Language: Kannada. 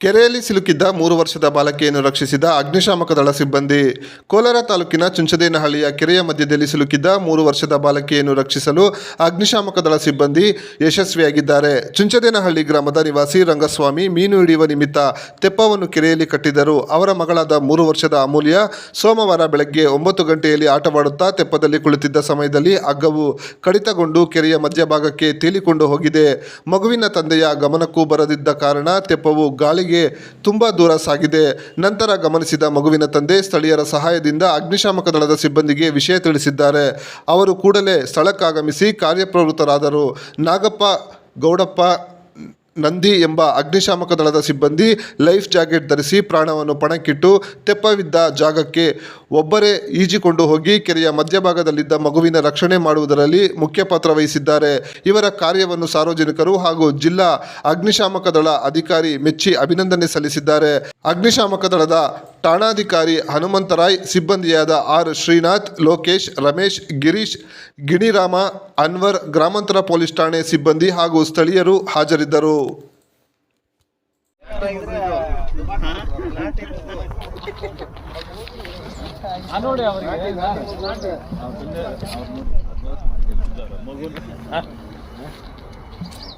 ಕೆರೆಯಲ್ಲಿ ಸಿಲುಕಿದ್ದ ಮೂರು ವರ್ಷದ ಬಾಲಕಿಯನ್ನು ರಕ್ಷಿಸಿದ ಅಗ್ನಿಶಾಮಕ ದಳ ಸಿಬ್ಬಂದಿ, ಕೋಲಾರ ತಾಲೂಕಿನ ಚುಂಚದೇನಹಳ್ಳಿಯ ಕೆರೆಯ ಮಧ್ಯದಲ್ಲಿ ಸಿಲುಕಿದ್ದ ಮೂರು ವರ್ಷದ ಬಾಲಕಿಯನ್ನು ರಕ್ಷಿಸಲು ಅಗ್ನಿಶಾಮಕ ದಳ ಸಿಬ್ಬಂದಿ ಯಶಸ್ವಿಯಾಗಿದ್ದಾರೆ. ಚುಂಚದೇನಹಳ್ಳಿ ಗ್ರಾಮದ ನಿವಾಸಿ ರಂಗಸ್ವಾಮಿ ಮೀನು ಹಿಡಿಯುವ ನಿಮಿತ್ತ ತೆಪ್ಪವನ್ನು ಕೆರೆಯಲ್ಲಿ ಕಟ್ಟಿದ್ದರು. ಅವರ ಮಗಳಾದ ಮೂರು ವರ್ಷದ ಅಮೂಲ್ಯ ಸೋಮವಾರ ಬೆಳಗ್ಗೆ ಒಂಬತ್ತು ಗಂಟೆಯಲ್ಲಿ ಆಟವಾಡುತ್ತಾ ತೆಪ್ಪದಲ್ಲಿ ಕುಳಿತಿದ್ದ ಸಮಯದಲ್ಲಿ ಅಗ್ಗವು ಕಡಿತಗೊಂಡು ಕೆರೆಯ ಮಧ್ಯಭಾಗಕ್ಕೆ ತೇಲಿಕೊಂಡು ಹೋಗಿದೆ. ಮಗುವಿನ ತಂದೆಯ ಗಮನಕ್ಕೂ ಬರದಿದ್ದ ಕಾರಣ ತೆಪ್ಪವು ಗಾಳಿಗೆ ತುಂಬಾ ದೂರ ಸಾಗಿದೆ. ನಂತರ ಗಮನಿಸಿದ ಮಗುವಿನ ತಂದೆ ಸ್ಥಳೀಯರ ಸಹಾಯದಿಂದ ಅಗ್ನಿಶಾಮಕ ದಳದ ಸಿಬ್ಬಂದಿಗೆ ವಿಷಯ ತಿಳಿಸಿದ್ದಾರೆ. ಅವರು ಕೂಡಲೇ ಸ್ಥಳಕ್ಕಾಗಮಿಸಿ ಕಾರ್ಯಪ್ರವೃತ್ತರಾದರು. ನಾಗಪ್ಪ, ಗೌಡಪ್ಪ ನಂದಿ ಎಂಬ ಅಗ್ನಿಶಾಮಕ ದಳದ ಸಿಬ್ಬಂದಿ ಲೈಫ್ ಜಾಕೆಟ್ ಧರಿಸಿ ಪ್ರಾಣವನ್ನು ಪಣಕ್ಕಿಟ್ಟು ತೆಪ್ಪವಿದ್ದ ಜಾಗಕ್ಕೆ ಒಬ್ಬರೇ ಈಜಿಕೊಂಡು ಹೋಗಿ ಕೆರೆಯ ಮಧ್ಯಭಾಗದಲ್ಲಿದ್ದ ಮಗುವಿನ ರಕ್ಷಣೆ ಮಾಡುವುದರಲ್ಲಿ ಮುಖ್ಯ ಪಾತ್ರ ವಹಿಸಿದ್ದಾರೆ. ಇವರ ಕಾರ್ಯವನ್ನು ಸಾರ್ವಜನಿಕರು ಹಾಗೂ ಜಿಲ್ಲಾ ಅಗ್ನಿಶಾಮಕ ದಳ ಅಧಿಕಾರಿ ಮೆಚ್ಚಿ ಅಭಿನಂದನೆ ಸಲ್ಲಿಸಿದ್ದಾರೆ. ಅಗ್ನಿಶಾಮಕ ದಳದ ಠಾಣಾಧಿಕಾರಿ ಹನುಮಂತರಾಯ್, ಸಿಬ್ಬಂದಿಯಾದ ಆರ್. ಶ್ರೀನಾಥ್, ಲೋಕೇಶ್, ರಮೇಶ್, ಗಿರೀಶ್, ಗಿಣಿರಾಮ, ಅನ್ವರ್, ಗ್ರಾಮಾಂತರ ಪೊಲೀಸ್ ಠಾಣೆ ಸಿಬ್ಬಂದಿ ಹಾಗೂ ಸ್ಥಳೀಯರು ಹಾಜರಿದ್ದರು.